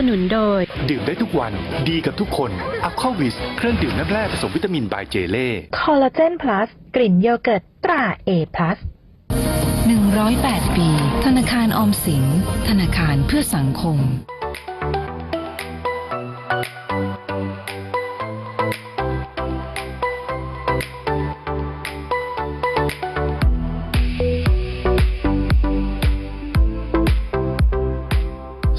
นับสนุนโดย ดื่มได้ทุกวันดีกับทุกคนอัลคอวิสเครื่องดื่มน้ำแร่ผสมวิตามินบายเจเล่คอลลาเจนพลัสกลิ่นโยเกิร์ตตราเอพลัส108 ปี ธนาคารออมสิน ธนาคารเพื่อสังคม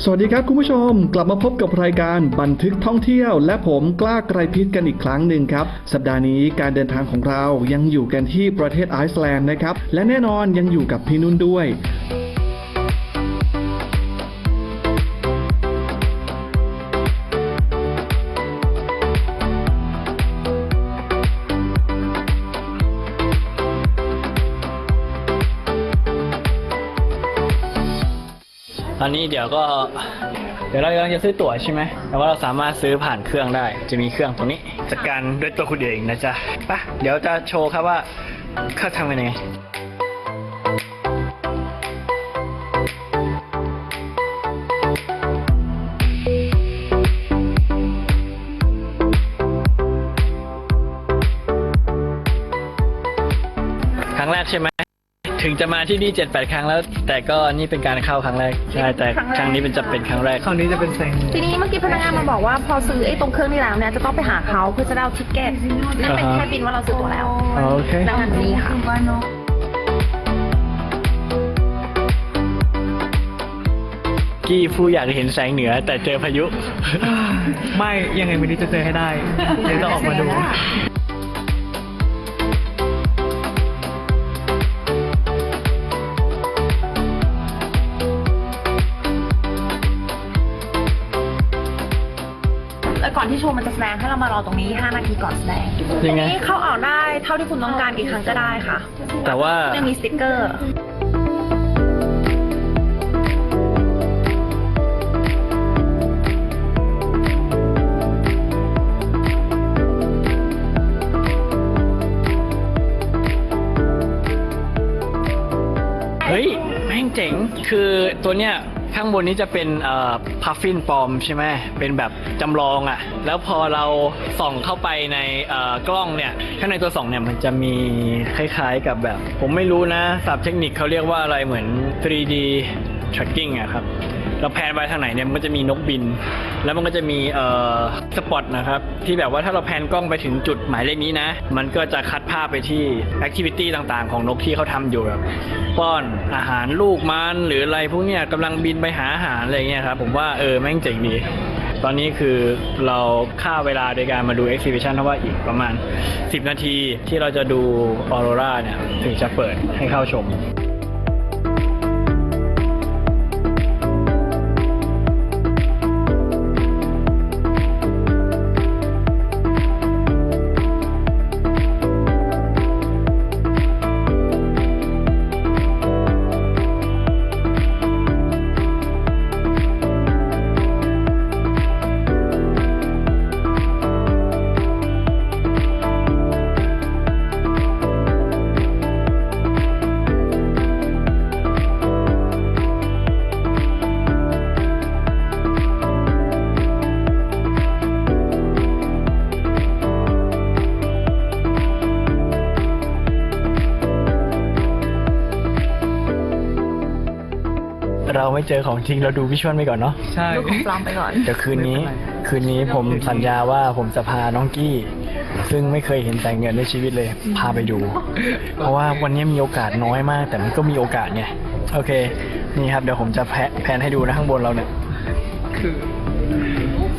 สวัสดีครับคุณผู้ชม กลับมาพบกับรายการบันทึกท่องเที่ยว และผมกล้าไกรพิษกันอีกครั้งหนึ่งครับ สัปดาห์นี้การเดินทางของเรายังอยู่กันที่ประเทศไอซ์แลนด์นะครับ และแน่นอนยังอยู่กับพี่นุ่นด้วย นนี้เดี๋ยวก็ เดี๋ยวเรากำลังจะซื้อตั๋วใช่ไหมแต่ว่าเราสามารถซื้อผ่านเครื่องได้ จะมีเครื่องตรงนี้จัดการด้วยตัวคุณเองนะจ๊ะไปะเดี๋ยวจะโชว์ครับว่าเขาทำกันยังไงครั้งแรกใช่ไหม ถึงจะมาที่นี่เจ็ดแปดครั้งแล้ว แต่ก็นี่เป็นการเข้าครั้งแรกใช่แต่ครั้งนี้เป็นจะเป็นครั้งแรก คราวนี้จะเป็นแซงทีนี้เมื่อกี้พนักงานมาบอกว่าพอซื้อไอ้ตรงเครื่องนี้แล้วเนี่ยจะต้องไปหาเขาเพื่อจะได้เอาทิกเก็ตนั่นเป็นอ่าฮะแค่บินว่าเราซื้อตั๋วแล้วโอเคดังนั้นนี่ค่ะกี้ผู้อยากเห็นแสงเหนือแต่เจอพายุ ไม่ยังไงวันนี้จะเจอให้ได้เดี๋ยวจะออกมาดู ที่โชว์มันจะแสดงให้เรามารอตรงนี้ 5 นาทีก่อนแสดงยังไงทีนี้เข้าออกได้เท่าที่คุณต้องการกี่ครั้งก็ได้ค่ะแต่ว่า ยังมีสติ๊กเกอร์ เฮ้ย แม่งเจ๋ง คือตัวเนี้ย ข้างบนนี้จะเป็นพัฟฟินปอมใช่ไหมเป็นแบบจำลองอะ่ะ แล้วพอเราส่องเข้าไปในกล้องเนี่ยข้างในตัวส่องเนี่ยมันจะมีคล้ายๆกับแบบ ผมไม่รู้นะศัพท์เทคนิคเขาเรียกว่าอะไรเหมือน 3D tracking อะครับ เราแพนไปทางไหนเนี่ยมันก็จะมีนกบิน แล้วมันก็จะมีเอ่อสปอตนะครับที่แบบว่าถ้าเราแพนกล้องไปถึงจุดหมายเลขนี้นะ มันก็จะคัดภาพไปที่แอคทิวิตี้ต่างๆ ของนกที่เขาทำอยู่แบบป้อนอาหารลูกมันหรืออะไรพวกเนี้ยกำลังบินไปหาอาหารอะไรเงี้ยครับผมว่าเออแม่งเจ๋งดีตอนนี้คือเราค่าเวลาโดยการมาดู exhibition เพราะว่าอีกประมาณ 10 นาทีที่เราจะดูออโรราเนี่ยถึงจะเปิดให้เข้าชม เราไม่เจอของจริงเราดูวิชวลไปก่อนเนาะใช่ดูของปลอมไปก่อน เดี๋ยวคืนนี้ คืนนี้ผมสัญญาว่าผมจะพาน้องกี้ ซึ่งไม่เคยเห็นแสงเงินในชีวิตเลย พาไปดู เพราะว่าวันนี้มีโอกาสน้อยมาก แต่มันก็มีโอกาสไงโอเค นี่ครับเดี๋ยวผมจะแพะแพนให้ดูนะข้างบนเราเนี่ย คือ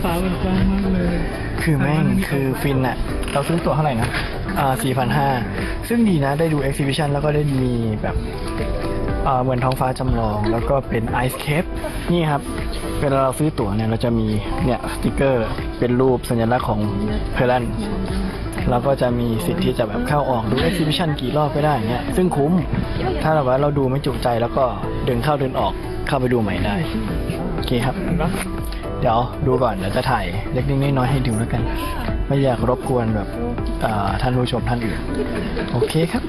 ฟ้ามันกว้างมากเลย คือแม่งคือฟินอะเราซื้อตั๋วเท่าไหร่นะอ่าสี่พันห้าซึ่งดีนะได้ดู exhibition แล้วก็ได้มีแบบ เหมือนท้องฟ้าจำลอง แล้วก็เป็น ice cape นี่ครับเวลาเราซื้อตั๋วเนี่ยเราจะมีเนี่ยสติกเกอร์เป็นรูปสัญลักษณ์ของเพลันเราก็จะมีสิทธิ์ที่จะแบบเข้าออกดู exhibition กี่รอบก็ได้เงี้ยซึ่งคุ้ม ถ้าเราว่าเราดูไม่จุใจแล้วก็เดินเข้าเดินออกเข้าไปดูใหม่ได้ โอเคครับ เดี๋ยวดูก่อนเดี๋ยวจะถ่ายเล็กๆน้อยๆให้ดูแล้วกัน ไม่อยากรบกวนแบบท่านผู้ชมท่านอื่น โอเคครับ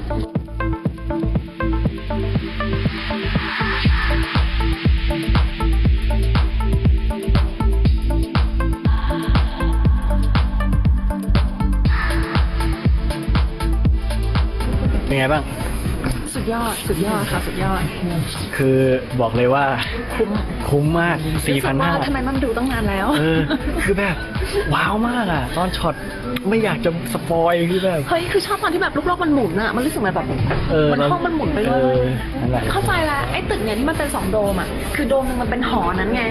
ไงบ้าง สุดยอด สุดยอดค่ะ สุดยอด คือบอกเลยว่าคุ้มคุ้มมากรู้สึกว่า4,500 ทำไมมันดูตั้งนานแล้ว เออ คือแบบ ว้าวมากอะ ตอนช็อตไม่อยากจะสปอยคือแบบ เฮ้ย คือชอบตอนที่แบบลูกโลกมันหมุนอะมันรู้สึกเหมือนแบบเออมันห้องมันหมุนไปเลเอยอนั่นแหละ เข้าใจละไอ้ตึกเนี่ยที่มันเป็นสองโดมอะคือโดมหนึงมันเป็นหอนั้นไง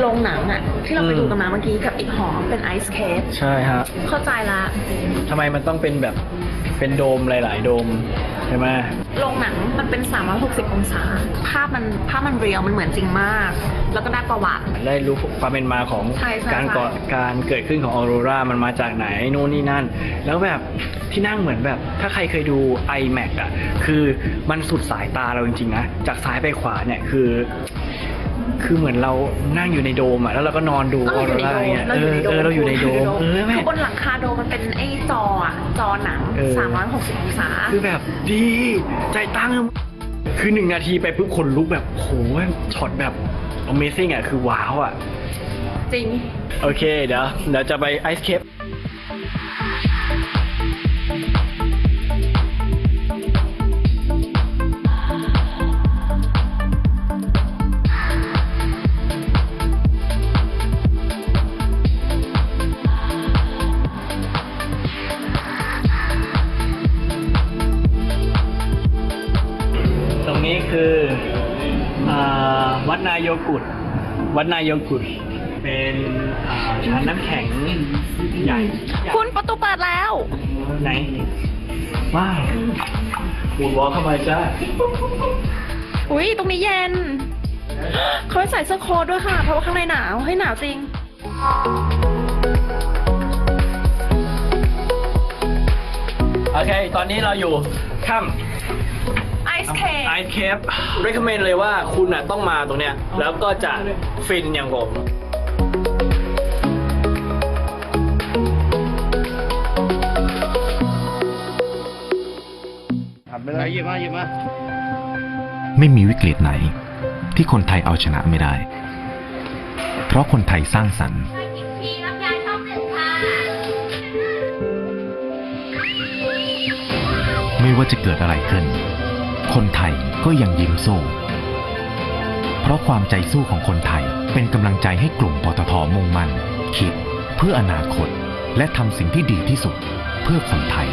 โรงหนังอะที่เราไปดูกันมาเมื่อกี้กับอีกหอเป็นไอซ์เคปใช่ฮะเข้าใจละ ทำไมมันต้องเป็นแบบ เป็นโดมหลาย ๆ โดมใช่ไหมโรงหนังมันเป็น 360 องศา ภาพมันภาพมันเรียลมันเหมือนจริงมาก แล้วก็ได้ประวัติ ได้รู้ความเป็นมาของใช่ใช่การใช่ก่อการเกิดขึ้นของออโรรามันมาจากไหนนู่นนี่นั่น แล้วแบบที่นั่งเหมือนแบบ ถ้าใครเคยดู iMac อะ คือมันสุดสายตาเราจริง ๆ นะ จากซ้ายไปขวาเนี่ยคือ คือเหมือนเรานั่งอยู่ในโดมอะแล้วเราก็นอนดูออโรราเนี่ยเออเออเราอยู่ในโดมเออแม่คือบนหลังคาโดมมันเป็นไอ้จออะจอหนังเออ360องศาคือแบบดีใจตั้งคือหนึ่งนาทีไปปุ๊บคนลุกแบบโหช็อตแบบ Amazing อะคือว้าวอะ จริง โอเคเดี๋ยวเดี๋ยวจะไปไอซ์เคป นี้คืออาวัดนายกุฎวัดนายกุฎเป็นอ่าชั้นน้ำแข็งใหญ่ คุณประตูเปิดแล้ว ไหน ว้าวบูดวอลเข้ามาจ้าอุ้ยตรงนี้เย็น เขาให้ใส่เสื้อโค้ทด้วยค่ะ เพราะว่าข้างในหนาวเฮ้ยหนาวจริงโอเค ตอนนี้เราอยู่ค่ำ ไอซ์เคไอเคป recommend เลยว่าคุณอะต้องมาตรงเนี้ย แล้วก็จะฟินอย่างผมไม่มีวิกฤตไหน ที่คนไทยเอาชนะไม่ได้ เพราะคนไทยสร้างสรรค์ไม่ว่าจะเกิดอะไรขึ้น คนไทยก็ยังยิ้มสู้ เพราะความใจสู้ของคนไทยเป็นกำลังใจให้กลุ่มปตทมุ่งมั่นคิด เพื่ออนาคต และทำสิ่งที่ดีที่สุด เพื่อคนไทย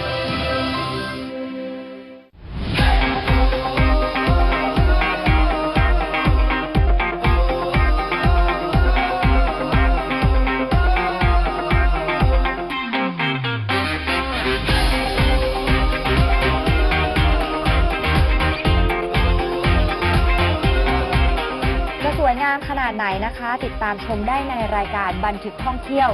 ติดตามชมได้ในรายการบันทึกท่องเที่ยว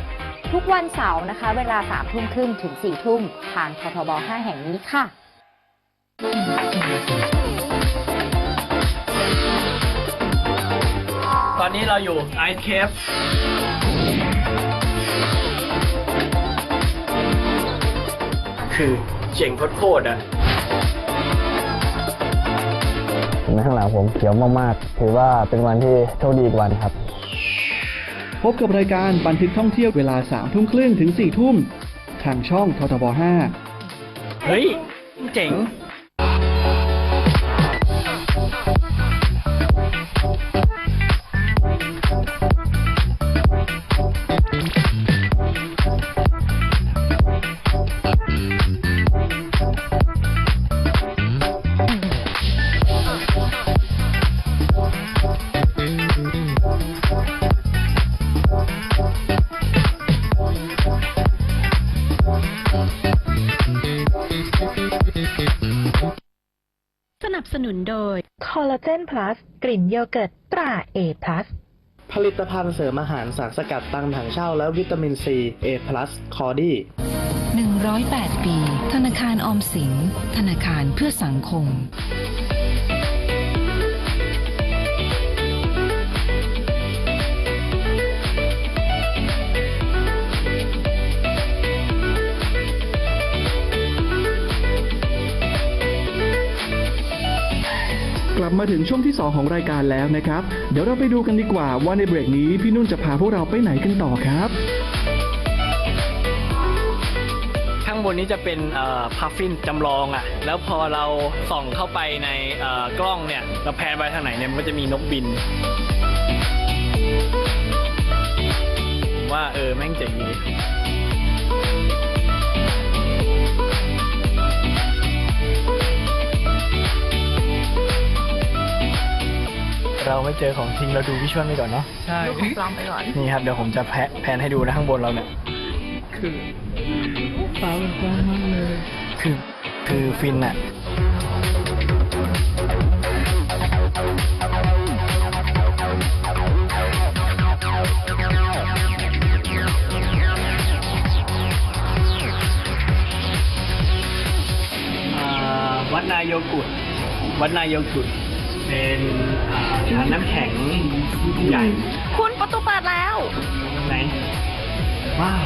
ทุกวันเสาร์นะคะ เวลา3ามทุ่มครึ่งถึง4ี่ทุ่มทางททบ 5 แห่งนี้ค่ะ ตอนนี้เราอยู่ไอเคปคือเจ๋งโคตรๆอะเห็นไหมข้างหลังผมเขียวมากๆ ถือว่าเป็นวันที่โชคดีอีกวันครับ พบกับรายการบันทึกท่องเที่ยวเวลา3ามทุ่มครึ่งถึง4ี่ทุ่มทางช่องททบ5เฮ้ย เจ๋ง นับสนุนโดยคอลลาเจนพลัสกลิ่นโยเกิร์ตตราเอพลัสผลิตภัณฑ์เสริมอาหารสารสกัดตังถังเช่าและวิตามินซีเอพลัสคอดี้108 ปี ธนาคารออมสิน ธนาคารเพื่อสังคม กลับมาถึงช่วงที่ 2 ของรายการแล้วนะครับ เดี๋ยวเราไปดูกันดีกว่าว่าในเบรกนี้พี่นุ่นจะพาพวกเราไปไหนกันต่อครับ ข้างบนนี้จะเป็นพัฟฟินจำลองอะ่ะ แล้วพอเราส่องเข้าไปในเอ่อกล้องเนี่ยเราแพนไปทางไหนเนี่ยมันก็จะมีนกบิน ว่าเออแม่งเจ๋งดี เราไม่เจอของจริงเราดูวิชวลไปก่อนเนาะใช่ดูของปลอมไปก่อนนี่ครับเดี๋ยวผมจะแพะแพนให้ดูนะข้างบนเราเนี่ยคือฟ้ามันกว้างมากเลยคือคือฟินอะอ่าวัดนายกุฎวัดนายกุฎเป็นอ่า ร้านน้ำแข็งใหญ่คุณประตูเปิดแล้ว ไหนว้าว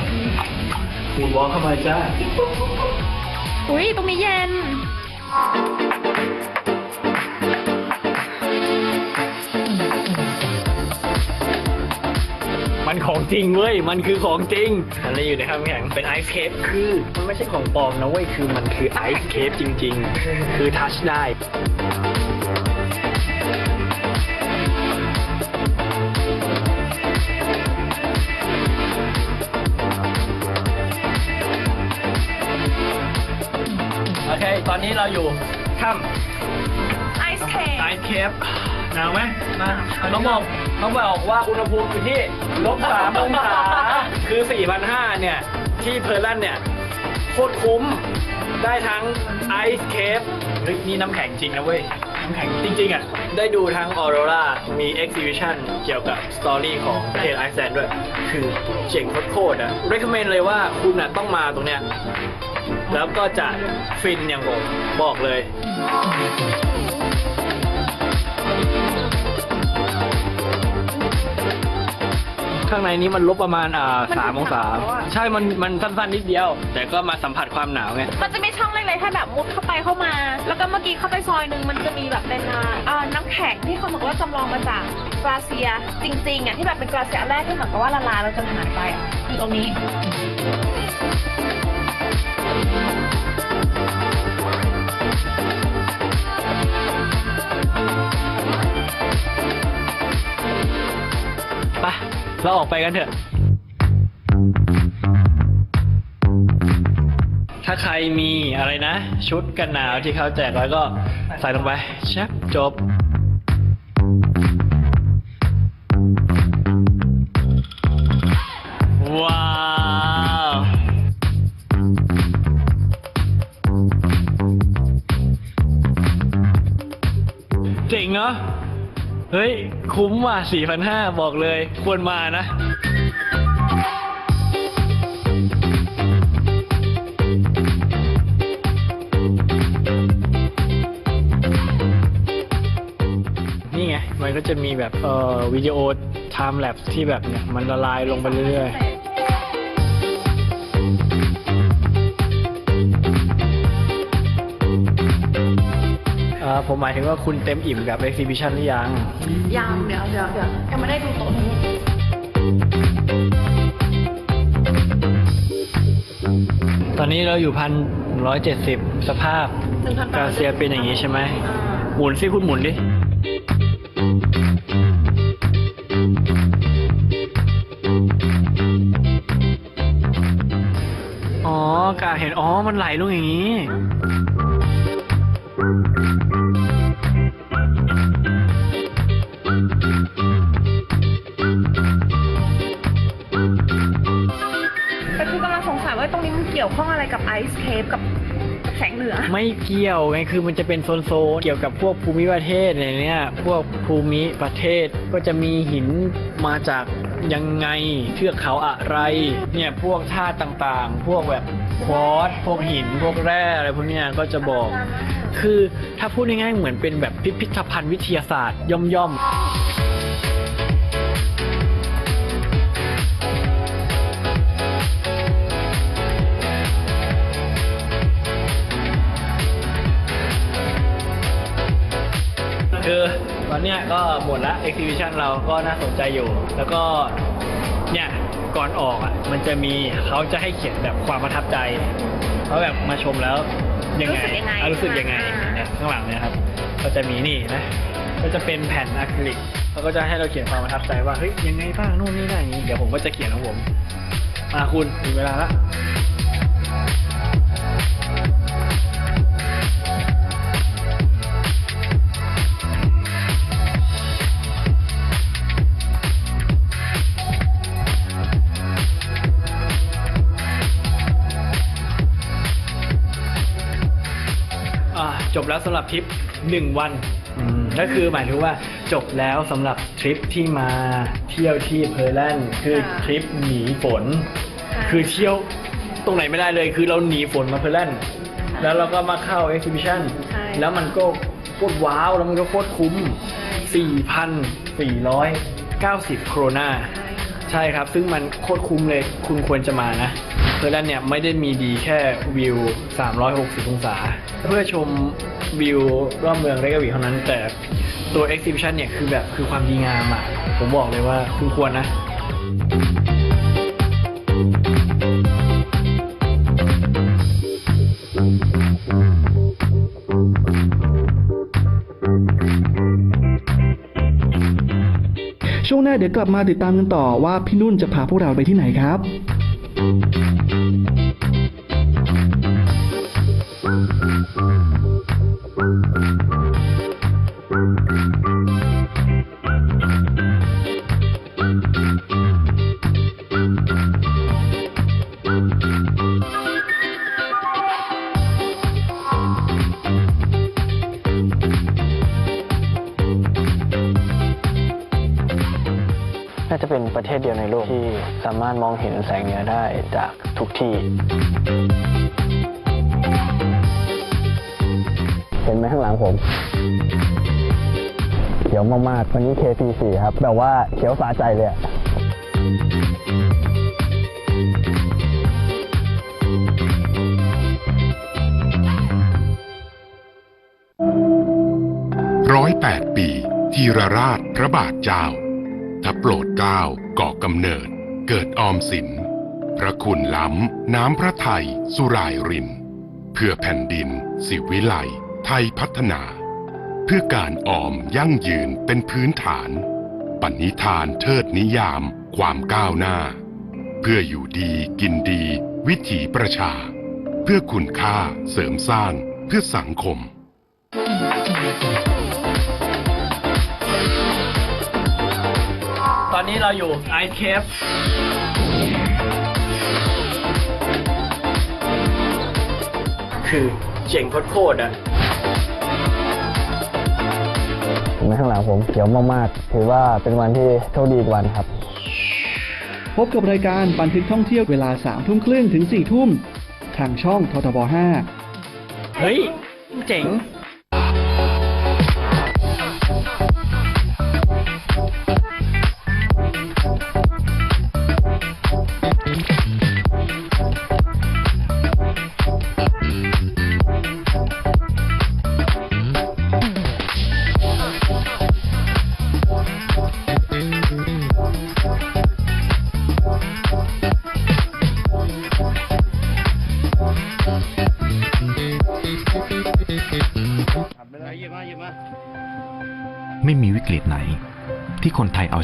คุณวอลเข้ามาจ้าอุ้ยตรงนี้เย็น มันของจริงเว้ย มันคือของจริงอันนี้อยู่ในข้างแข็งเป็นไอซ์เคปคือ มันไม่ใช่ของปลอมนะเว้ย คือมันคือไอซ์เคปจริง ๆ คือทัชได้ นนี้เราอยู่ถ้ำไอซ์เคกไอซ์เคปหนาวไหมมาต้องบอกต้องบอกว่าอุณหภูมิอยู่ที่ลบสามองศาคือ4,500เนี่ย ที่เพอร์ลันเนี่ยโคตรคุ้มได้ทั้งไอซ์เคปเฮ้ยนี่น้ำแข็งจริงนะเว้ย น้ำแข็งจริงๆอะ ได้ดูทั้งออโรรามีเอ็กซิบิชันเกี่ยวกับสตอรี่ของประเทศไอซ์แลนด์ด้วย คือเจ๋งโคตรๆอะ recommend เลยว่าคุณอะต้องมาตรงเนี้ย แล้วก็จะฟินอย่างผมบอกเลย ข้างในนี้มันลบประมาณอ่าสามองศา ใช่มันมันสั้นๆนิดเดียว แต่ก็มาสัมผัสความหนาวไง มันจะมีช่องเล็กๆให้แบบมุดเข้าไปเข้ามา แล้วก็เมื่อกี้เข้าไปซอยหนึ่งมันจะมีแบบเป็นอ่าอ่าน้ำแข็งที่เขาบอกว่าจำลองมาจากกราเซีย จริงๆอะที่แบบเป็นกราเซียอันแรกที่เหมือนกับว่าละลายแล้วจะหายไปอะอยู่ตรงนี้ ไปเราออกไปกันเถอะ ถ้าใครมีอะไรนะ ชุดกันหนาวที่เขาแจกไว้ก็ใส่ลงไปแชบจบ เฮ้ย คุ้มว่ะ4,500 บอกเลย ควรมานะ นี่ไง มันก็จะมีแบบ เอ่อ วิดีโอไทม์แลปที่แบบเนี่ย มันละลายลงไปเรื่อยๆ ผมหมายถึงว่าคุณเต็มอิ่มกับ exhibition หรือยัง ยังเดี๋ยวเดี๋ยวเดี๋ยวยังไม่ได้ดูโต๊ะนี้ ตอนนี้เราอยู่พันร้อยเจ็ดสิบสภาพ1,800 กาเซียเป็นอย่างนี้ใช่ไหมหมุนสิคุณหมุนดิ อ๋อกาเห็น อ๋อ มันไหลลงอย่างนี้ เกี่ยวข้องอะไรกับไอซ์เคปกับแสงเหนือ ไม่เกี่ยวไงคือมันจะเป็นโซนๆเกี่ยวกับพวกภูมิประเทศอะไรเนี่ยพวกภูมิประเทศก็จะมีหินมาจากยังไงเทือกเขาอะไร เนี่ยพวกธาตุต่างๆ พวกแบบควอตพวกหินพวกแร่อะไรพวกเนี้ยก็จะบอก คือถ้าพูดง่ายๆเหมือนเป็นแบบพิพิธภัณฑ์วิทยาศาสตร์ย่อมๆ อตอนเนี้ยก็หมดละ exhibition เราก็น่าสนใจอยู่ แล้วก็เนี่ยก่อนออกอะมันจะมีเขาจะให้เขียนแบบความประทับใจเขาแบบมาชมแล้วยังไงรู้สึกยังไงอะรู้สึกยังไงอ่า เนี่ยข้างหลังเนี่ยครับก็จะมีนี่นะก็จะเป็นแผ่นอะคริลิกเขาก็จะให้เราเขียนความประทับใจว่าเฮ้ยยังไงบ้างนู่นนี่นั่นอย่างนี้เดี๋ยวผมก็จะเขียนของผมมาคุณมีเวลาละ จบแล้วสำหรับทริปหนึ่งวันอืมก็คือหมายถึงว่าจบแล้วสำหรับทริปที่มาเที่ยวที่เพอร์แลนด์คือทริปหนีฝน คือเที่ยวตรงไหนไม่ได้เลย คือเราหนีฝนมาเพอร์แลนด์แล้วเราก็มาเข้าเอ็กซิบิชันแล้วมันก็โคตรว้าวแล้วมันก็โคตรคุ้ม 4,490 โครนาใช่ครับ ซึ่งมันโคตรคุ้มเลยคุณควรจะมานะเพ อร์แลนด์เนี่ยไม่ได้มีดีแค่วิว 360 องศา เพื่อชมวิวรอบเมืองเรกาวิเท่านั้น แต่ตัว exhibition เนี่ยคือแบบคือความดีงามอะ ผมบอกเลยว่าคุณควรนะช่วงหน้าเดี๋ยวกลับมาติดตามกันต่อว่าพี่นุ่นจะพาพวกเราไปที่ไหนครับามารถมองเห็นแสงเหนือได้จากทุกที่ เห็นไหมข้างหลังผมเขียวมากๆวันนี้ KP4 ครับ แบบว่าเขียวสาใจเลยอะร้อยแปดปี ทีรราชพระบาทเจ้าถ้าโปรดเกล้าก่อกำเนิด เกิดออมสิน พระคุณล้ำ น้ำพระไทย สุรายริน เพื่อแผ่นดิน สิวิไลไทยพัฒนา เพื่อการออมยั่งยืนเป็นพื้นฐาน ปณิธานเทิดนิยาม ความก้าวหน้า เพื่ออยู่ดีกินดี วิถีประชา เพื่อคุณค่าเสริมสร้างเพื่อสังคมต อนนี้เราอยู่ไอเคฟคือเจ๋งโคตรๆอะเห็นไหมข้างหลังผมเขียวมากๆ ถือว่าเป็นวันที่โชคดีอีกวันครับ พบกับรายการบันทึกท่องเที่ยวเวลา3ทุ่มครึ่งถึง4ทุ่ม ทางช่องททบ5 เฮ้ย เจ๋ง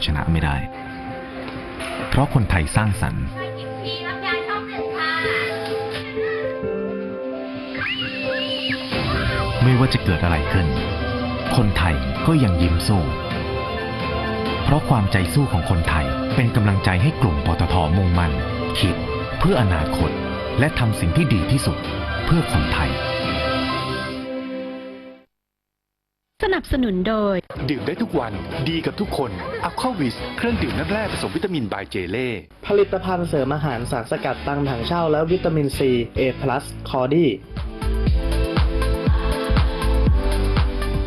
ชนะไม่ได้ เพราะคนไทยสร้างสรรค์ ไม่ว่าจะเกิดอะไรขึ้น คนไทยก็ยังยิ้มสู้เพราะความใจสู้ของคนไทยเป็นกำลังใจให้กลุ่มปตทมุ่งมั่นคิด เพื่ออนาคต และทำสิ่งที่ดีที่สุดเพื่อคนไทย นับสนุนโดย ดื่มได้ทุกวันดีกับทุกคนอะควาวิสเครื่องดื่มน้ำแร่ผสมวิตามินบายเจเล่ ผลิตภัณฑ์เสริมอาหารสารสกัดตั้งถังเช่าและวิตามินซี A+ คอดี้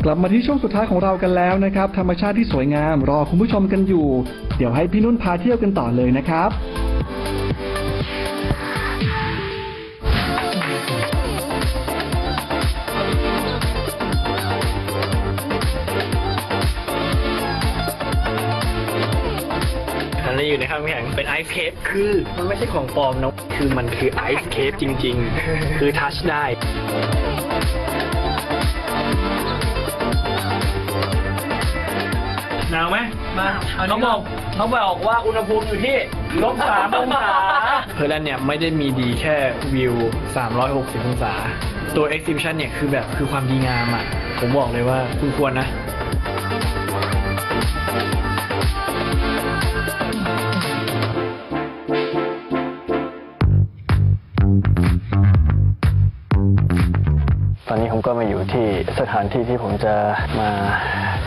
กลับมาที่ช่วงสุดท้ายของเรากันแล้วนะครับ ธรรมชาติที่สวยงามรอคุณผู้ชมกันอยู่ เดี๋ยวให้พี่นุ่นพาเที่ยวกันต่อเลยนะครับ อันนี้อยู่ในข้างแข็งเป็นไอซ์เคปคือมันไม่ใช่ของปลอมนะคือมันคือไอซ์เคปจริง ๆ คือทัชได้หนาวไหมมาเอาเขานี้บอกเขาบอกว่าอุณหภูมิอยู่ที่ลบสามองศาเพอร์แลนด์เนี่ยไม่ได้มีดีแค่วิว 360 องศา ตัว exhibition เนี่ยคือแบบคือความดีงามอะ ผมบอกเลยว่าคุณควรนะ สถานที่ที่ผมจะมา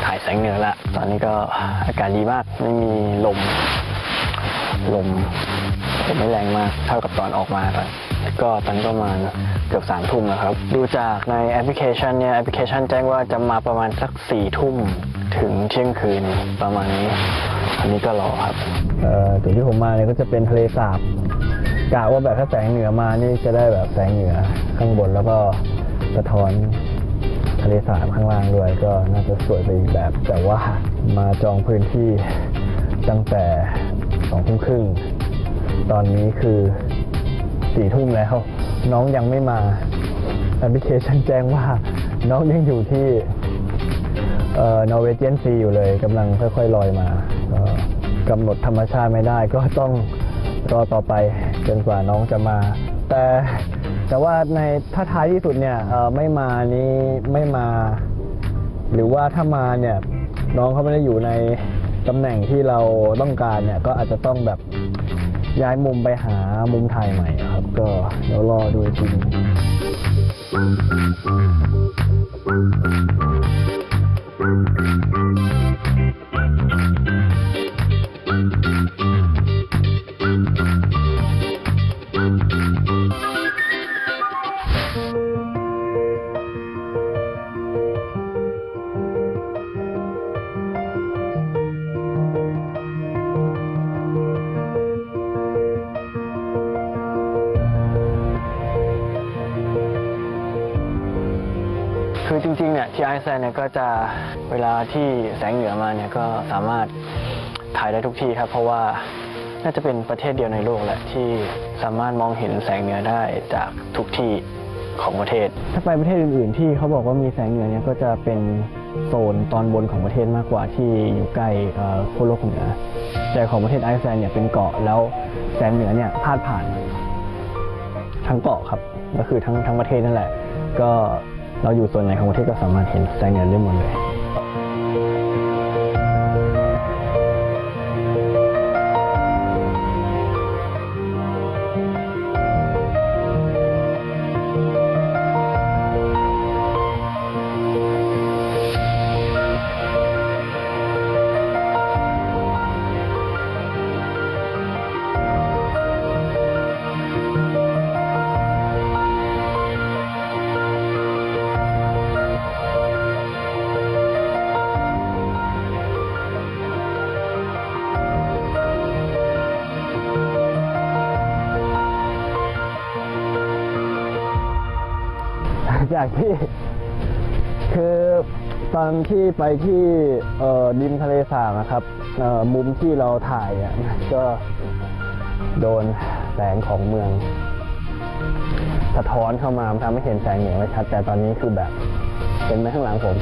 ถ่ายแสงเหนือละ ตอนนี้ก็อากาศดีมาก ไม่มีลม ลมผมไม่แรงมากเท่ากับตอนออกมาตอนก็ตอนนี้ก็ประมาณเกือบสามทุ่มแล้วครับ ดูจากในแอปพลิเคชันเนี่ยแอปพลิเคชันแจ้งว่าจะมาประมาณสักสี่ทุ่มถึงเที่ยงคืนประมาณนี้อันนี้ก็รอครับเอ่อจุดที่ผมมาเนี่ยก็จะเป็นทะเลสาบกะว่าแบบถ้าแสงเหนือมานี่จะได้แบบแสงเหนือข้างบนแล้วก็สะท้อนะเลสาบข้างล่างด้วยก็น่าจะสวยไปอีกแบบ แต่ว่ามาจองพื้นที่ตั้งแต่สองทุ่มครึ่ง ตอนนี้คือสี่ทุ่มแล้ว น้องยังไม่มาแอปพลิเคชันแจ้งว่าน้องยังอยู่ที่เอ่อนอร์เวเจียนซีอยู่เลยกำลังค่อยๆลอยมาก็กำหนดธรรมชาติไม่ได้ ก็ต้องรอต่อไปจนกว่าน้องจะมา แต่ แต่ว่าในถ้าท้ายที่สุดเนี่ยไม่มานี้ไม่มา หรือว่าถ้ามาเนี่ยน้องเขาไม่ได้อยู่ในตำแหน่งที่เราต้องการเนี่ยก็อาจจะต้องแบบย้ายมุมไปหามุมถ่ายใหม่ครับ ก็เดี๋ยวรอดูอีกทีหนึงอ เวลาที่แสงเหนือมาเนี่ยก็สามารถถ่ายได้ทุกที่ครับ เพราะว่าน่าจะเป็นประเทศเดียวในโลกแหละที่สามารถมองเห็นแสงเหนือได้จากทุกที่ของประเทศ ถ้าไปประเทศอื่นๆที่เขาบอกว่ามีแสงเหนือเนี่ยก็จะเป็นโซนตอนบนของประเทศมากกว่าที่อยู่ใกล้เอ่อขั้วโลกเหนือ แต่ของประเทศไอซ์แลนด์เนี่ยเป็นเกาะแล้วแสงเหนือเนี่ยพาดผ่านทั้งเกาะครับ ก็คือทั้งทั้งประเทศนั่นแหละ ก็ เราอยู่ส่วนไหนของประเทศก็สามารถเห็นแสงเหนือได้หมดเลย จากที่ คือตอนที่ไปที่เอริมทะเลสาบนะครับเอมุมที่เราถ่ายอะก็โดนแสงของเมือง สะท้อนเข้ามาทำให้เห็นแสงเหนือไม่ชัด แต่ตอนนี้คือแบบเห็นไหมข้างหลังผม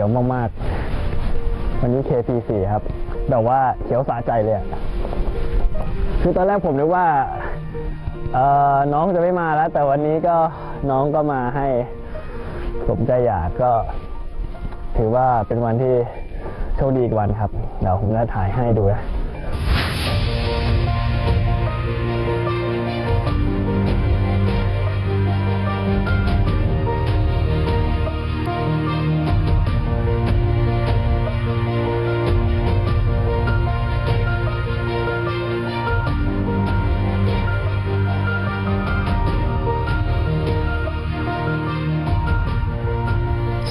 ขียวมากๆ วันนี้ KP4 ครับ แบบว่าเขียวสาใจเลยอะคือตอนแรกผมนึกว่าเอ่อน้องจะไม่มาแล้ว แต่วันนี้ก็น้องก็มาให้สมใจอยากก็ ถือว่าเป็นวันที่โชคดีอีกวันครับ เดี๋ยวผมจะถ่ายให้ดูนะ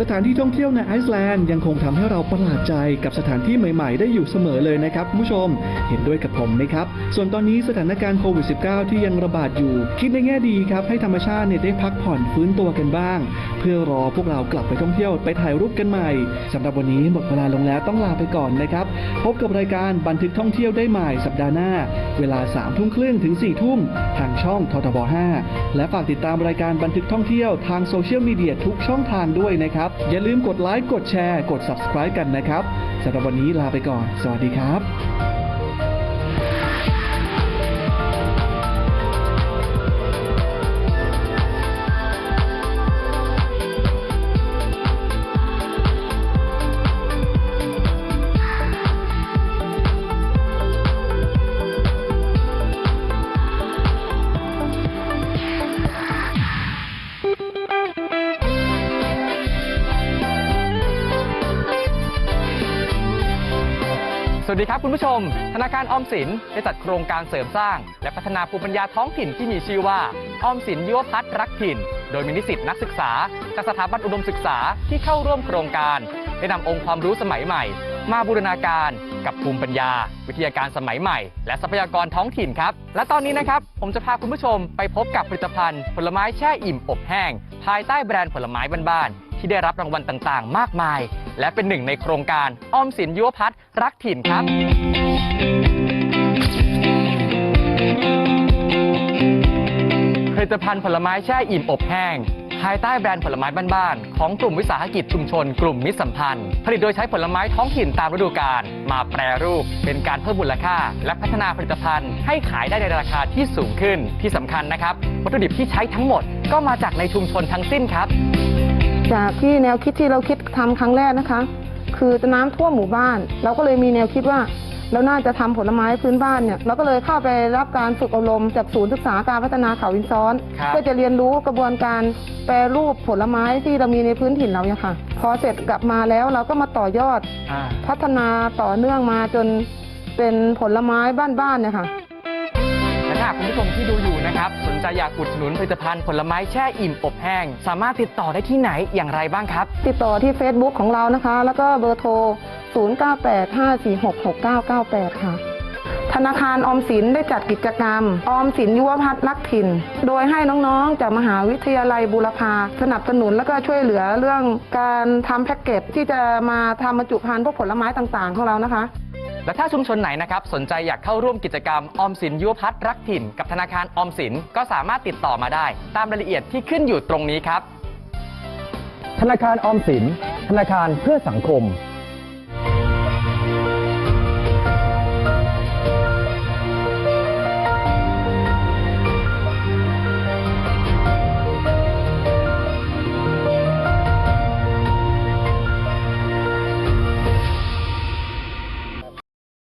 สถานที่ท่องเที่ยวในไอซ์แลนด์ยังคงทำให้เราประหลาดใจกับสถานที่ใหม่ๆ ได้อยู่เสมอเลยนะครับคุณผู้ชมเห็นด้วยกับผมไหมครับ ส่วนตอนนี้สถานการณ์โควิด -19 ที่ยังระบาดอยู่ คิดในแง่ดีครับ ให้ธรรมชาติเนี่ยได้พักผ่อนฟื้นตัวกันบ้าง เพื่อรอพวกเรากลับไปท่องเที่ยวไปถ่ายรูปกันใหม่สำหรับวันนี้หมดเวลาลงแล้วต้องลาไปก่อนนะครับ พบกับรายการบันทึกท่องเที่ยวได้ใหม่สัปดาห์หน้า เวลา3ามทุ่มครึ่งถึง4ี่ทุ่มทางช่องททบ 5 และฝากติดตามรายการบันทึกท่องเที่ยวทางโซเชียลมีเดียทุกช่องทางด้วยนะครับอย่าลืมกดไลค์กดแชร์ กด subscribe กันนะครับสำหรับวันนี้ลาไปก่อน สวัสดีครับ ดีครับคุณผู้ชม ธนาคารออมสินได้จัดโครงการเสริมสร้าง และพัฒนาภูมิปัญญาท้องถิ่นที่มีชื่อว่าออมสินยุวพัฒน์รักถิ่น โดยมีนิสิตนักศึกษาจากสถาบันอุดมศึกษาที่เข้าร่วมโครงการ ได้นำองค์ความรู้สมัยใหม่ มาบูรณาการกับภูมิปัญญา วิทยาการสมัยใหม่ และทรัพยากรท้องถิ่นครับ และตอนนี้นะครับผมจะพาคุณผู้ชมไปพบกับผลิตภัณฑ์ผลไม้แช่อิ่มอบแห้ง ภายใต้แบรนด์ผลไม้บ้านๆ ที่ได้รับรางวัลต่างๆ มากมาย และเป็นหนึ่งในโครงการออมสินยุวพัฒน์รักถิ่นครับ ผลิตภัณฑ์ผลไม้แช่อิ่มอบแห้ง ภายใต้แบรนด์ผลไม้บ้านๆ ของกลุ่มวิสาหกิจชุมชน กลุ่มมิตรสัมพันธ์ ผลิตโดยใช้ผลไม้ท้องถิ่นตามฤดูกาลมาแปรรูปเป็นการเพิ่มมูลค่า และพัฒนาผลิตภัณฑ์ให้ขายได้ในราคาที่สูงขึ้นที่สำคัญนะครับ วัตถุดิบที่ใช้ทั้งหมดก็มาจากในชุมชนทั้งสิ้นครับ จากที่แนวคิดที่เราคิดทำครั้งแรกนะคะ คือจะน้ำท่วมหมู่บ้าน เราก็เลยมีแนวคิดว่าเราน่าจะทำผลไม้พื้นบ้านเนี่ยเราก็เลยเข้าไปรับการฝึกอบรมจากศูนย์ศึกษาการพัฒนาเขาวินซ้อนครับเพื่อจะเรียนรู้กระบวนการแปรรูปผลไม้ที่เรามีในพื้นถิ่นเราเนี่ยค่ะ พอเสร็จกลับมาแล้วเราก็มาต่อยอดอ่าพัฒนาต่อเนื่องมาจนเป็นผลไม้บ้านๆเนี่ยค่ะและถ้า หากคุณผู้ชมที่ดูอยู่นะครับ สนใจอยากอุดหนุนผลิตภัณฑ์ผลไม้แช่อิ่มอบแห้ง สามารถติดต่อได้ที่ไหนอย่างไรบ้างครับ ติดต่อที่ Facebook ของเรานะคะ แล้วก็เบอร์โทร 0985466998 ค่ะ ธนาคารออมสินได้จัดกิจกรรม ออมสินยุวพัฒน์รักถิ่น โดยให้น้องๆ จากมหาวิทยาลัยบูรพาสนับสนุนและก็ช่วยเหลือเรื่องการทำแพ็กเกจที่จะมาทำบรรจุภัณฑ์พวกผลไม้ต่างๆ ของเรานะคะ และถ้าชุมชนไหนนะครับสนใจอยากเข้าร่วมกิจกรรมออมสินยุวพัฒน์รักถิ่น กับธนาคารออมสินก็สามารถติดต่อมาได้ ตามรายละเอียดที่ขึ้นอยู่ตรงนี้ครับ ธนาคารออมสิน ธนาคารเพื่อสังคม